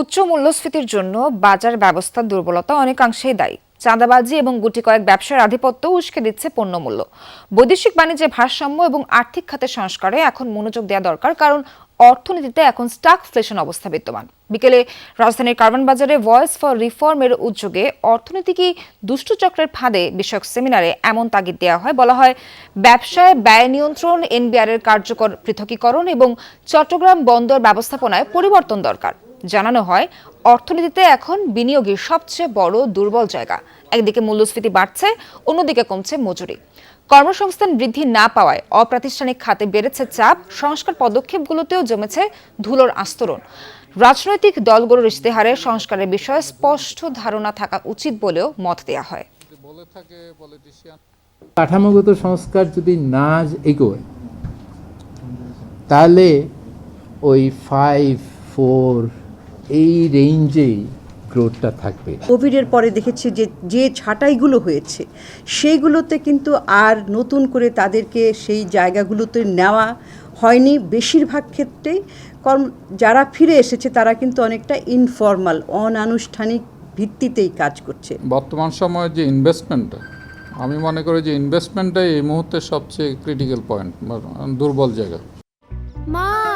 উচ্চ মূল্যস্ফীতির জন্য বাজার ব্যবস্থার দুর্বলতা অনেকাংশেই দায়ী। চাঁদাবাজি এবং গুটি কয়েক ব্যবসার আধিপত্য উস্কে দিচ্ছে পণ্যমূল্য। বৈদেশিক বাণিজ্যে ভারসাম্য এবং আর্থিক খাতে সংস্কারে এখন মনোযোগ দেওয়া দরকার, কারণ অর্থনীতিতে এখন স্টাকফ্লেশন অবস্থা বিদ্যমান। বিকেলে রাজধানীর কার্বন বাজারে ভয়েস ফর রিফর্মের উদ্যোগে অর্থনীতি কি দুষ্টচক্রের ফাঁদে বিষয়ক সেমিনারে এমন তাগিদ দেওয়া হয়। বলা হয়, ব্যবসায় ব্যয় নিয়ন্ত্রণ এনবিআর এর কার্যকর পৃথকীকরণ এবং চট্টগ্রাম বন্দর ব্যবস্থাপনায় পরিবর্তন দরকার। জানানো হয় অর্থনীতিতে এখন বিনিয়োগের সবচেয়ে বড় দুর্বল জায়গা। একদিকে মূল্যস্ফীতি বাড়ছে অন্যদিকে কমছে মজুরি। কর্মসংস্থান বৃদ্ধি না পাওয়ায় অপ্রাতিষ্ঠানিক খাতে বেড়েছে চাপ সংস্কার পদক্ষেপগুলোতেও জমেছে ধুলোর আস্তরণ। রাজনৈতিক দলগুলোর ইশতেহারে সংস্কারের বিষয়ে স্পষ্ট ধারণা থাকা উচিত বলেও মত দেওয়া হয়। কাঠামোগত সংস্কার যদি না এগোয় তাহলে ওই ফাইভ ফোর এই রেঞ্জেই গ্রোথটা থাকবে কোভিডের পরে দেখেছি যে যে ছাঁটাইগুলো হয়েছে সেইগুলোতে কিন্তু আর নতুন করে তাদেরকে সেই জায়গাগুলোতে নেওয়া হয়নি। বেশিরভাগ ক্ষেত্রেই কর্ম যারা ফিরে এসেছে তারা কিন্তু অনেকটা ইনফর্মাল অনানুষ্ঠানিক ভিত্তিতেই কাজ করছে। বর্তমান সময়ে যে ইনভেস্টমেন্টটা আমি মনে করি যে ইনভেস্টমেন্টটাই এই মুহূর্তে সবচেয়ে ক্রিটিক্যাল পয়েন্ট দুর্বল জায়গা। মা!